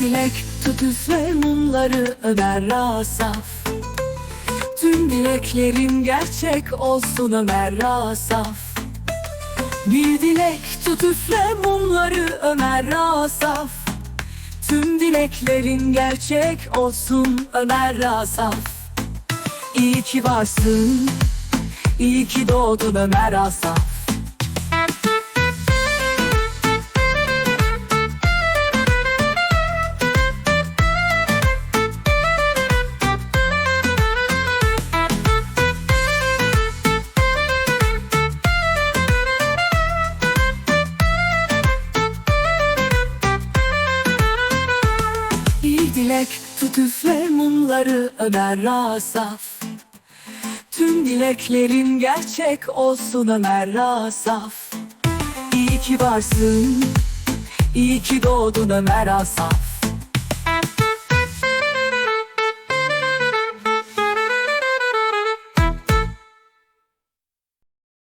Dilek tutuz ve mumları öder Rasaf Tüm dileklerim gerçek olsun Ömer Rasaf Bir dilek tut üfle mumları Ömer Rasaf dileklerin gerçek olsun Ömer Asaf. İyi ki varsın, iyi ki doğdun Ömer Asaf Dilek tut üfle mumları Ömer Asaf. Tüm dileklerim gerçek olsun Ömer Asaf. İyi ki varsın, iyi ki doğdun Ömer Asaf